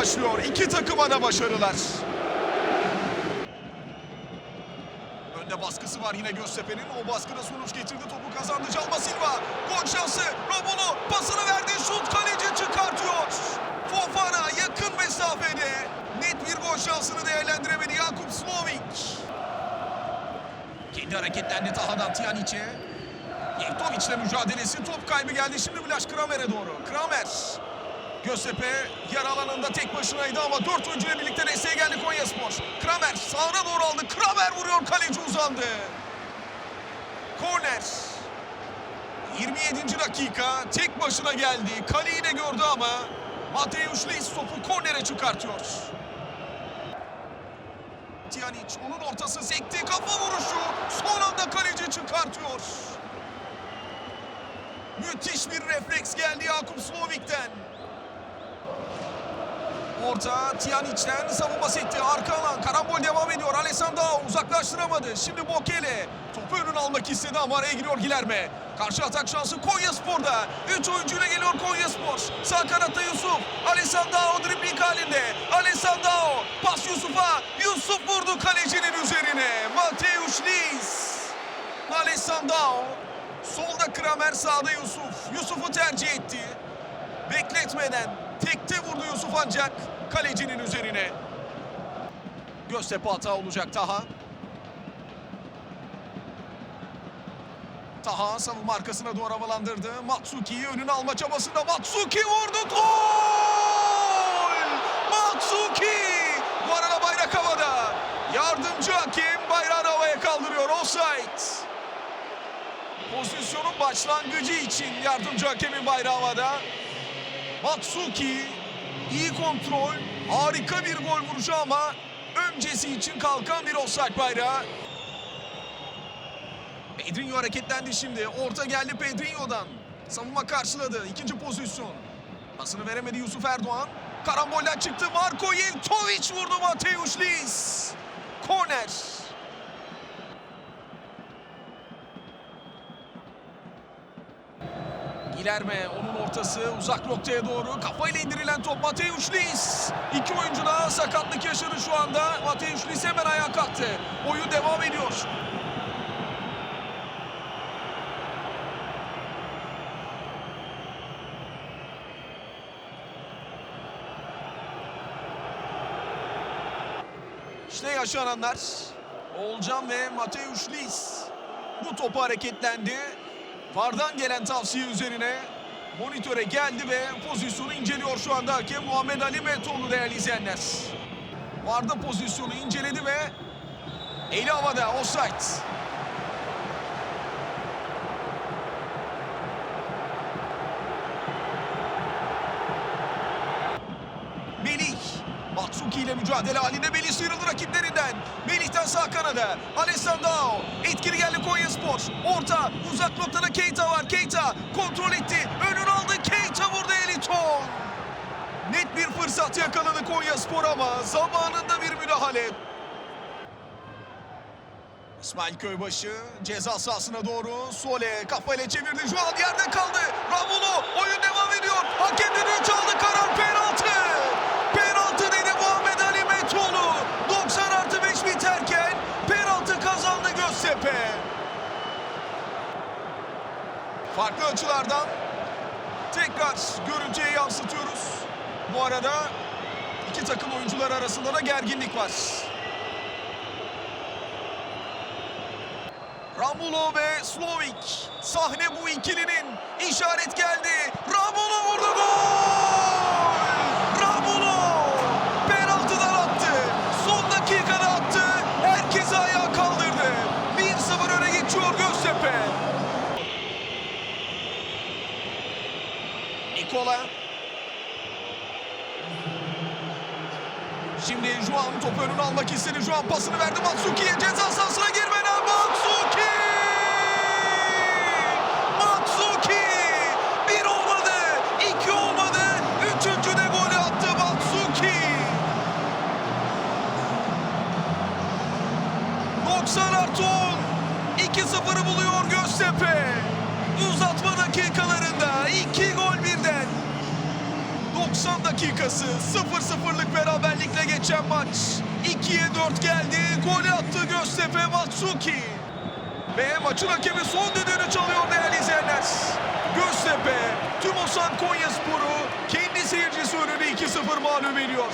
başlıyor. İki takıma da başarılar. Önde baskısı var yine Göztepe'nin. O baskıda sonuç getirdi. Topu kazandı Calma Silva. Gol şansı. Romulo pasını verdi. Şut kaleci çıkartıyor. Fofana yakın mesafede. Net bir gol şansını değerlendiremedi Jakub Slovik. Kendi hareketlendi Taha'dan Tijanic'e. Yevtovic'le mücadelesi top kaybı geldi. Şimdi Blaş Kramer'e doğru. Kramer. Göztepe yer alanında tek başınaydı ama dört oyuncuyla birlikte desteğe geldi Konyaspor. Kramer sağına doğru aldı. Kramer vuruyor kaleci uzandı. Korner. 27. dakika tek başına geldi. Kaleyi de gördü ama Mateusz Leis topu kornere çıkartıyor. Tijanic onun ortası sekti kafa vuruşu. Son anda kaleci çıkartıyor. Müthiş bir refleks geldi Jakub Slovik'ten. Orta Tijanic'ten savunma sekti. Arka alan karambol devam ediyor. Alessandro uzaklaştıramadı. Şimdi Bokele topu önüne almak istedi ama araya giriyor Gilerme. Karşı atak şansı Konya Spor'da. Üç oyuncuyla geliyor Konya Spor. Sağ kanatta Yusuf. Alessandro dribling halinde. Alessandro pas Yusuf'a. Yusuf vurdu kalecinin üzerine. Mateusz Liz. Alessandro. Solda Kramer sağda Yusuf. Yusuf'u tercih etti. Bekletmeden tekte vurdu Yusuf ancak kalecinin üzerine. Göztepe hata olacak Taha. Taha savunma arkasına doğru havalandırdı. Matsuki'yi önüne alma çabasında Matsuki vurdu. Gol! Matsuki! Bu arada bayrak havada. Yardımcı hakem bayrağını havaya kaldırıyor. Offside. Pozisyonun başlangıcı için yardımcı hakemin bayrağı havada. Matsuki iyi kontrol, harika bir gol vuruşu ama öncesi için kalkan bir offside bayrağı. Pedrinho hareketlendi şimdi. Orta geldi Pedrinho'dan. Savunma karşıladı. İkinci pozisyon. Pasını veremedi Yusuf Erdoğan. Karambolden çıktı. Marko Yevtovic vurdu Mateusz Lis. Korner. Gilerme onun ortası uzak noktaya doğru kafayla indirilen top Mateusz Lis. İki oyuncu daha sakatlık yaşadı şu anda. Mateusz Lis hemen ayağa kalktı. Oyun devam ediyor. İşte yaşananlar. Olcan ve Mateusz Lis bu topu hareketlendi. Vardan gelen tavsiye üzerine monitöre geldi ve pozisyonu inceliyor şu anda hakem Muhammed Ali Metoğlu değerli izleyenler. Varda pozisyonu inceledi ve eli havada offside. Melih Matsuki ile mücadele halinde Melih sıyrıldı rakiplerinden. Melih'ten sağ kanada. Alessandro. Etkili geldi Konya Spor. Orta. Uzak noktada Keita var. Keita kontrol etti. Önünü aldı. Keita vurdu Eliton. Net bir fırsat yakaladı Konya Spor ama zamanında bir müdahale. İsmail Köybaşı ceza sahasına doğru Sole kafayla çevirdi. Şu an yerde kaldı. Ramulo oyun devam ediyor. Hakem düdüğü çaldı. Farklı açılardan tekrar görüntüye yansıtıyoruz. Bu arada iki takım oyuncular arasında da gerginlik var. Ramulo ve Slovik. Sahne bu ikilinin. işaret geldi. Ramulo Nikola. Şimdi Juan topu önüne almak istedi. Juan pasını verdi Matsuki'ye. Ceza sahasına girmeden 90 dakikası 0-0'lık beraberlikle geçen maç. 2'ye 4 geldi. Golü attı Göztepe Matsuki. Ve maçın hakemi son düdüğünü çalıyor değerli izleyenler. Göztepe, Tümosan Konyaspor'u kendi seyircisi önünde 2-0 mağlup ediyor.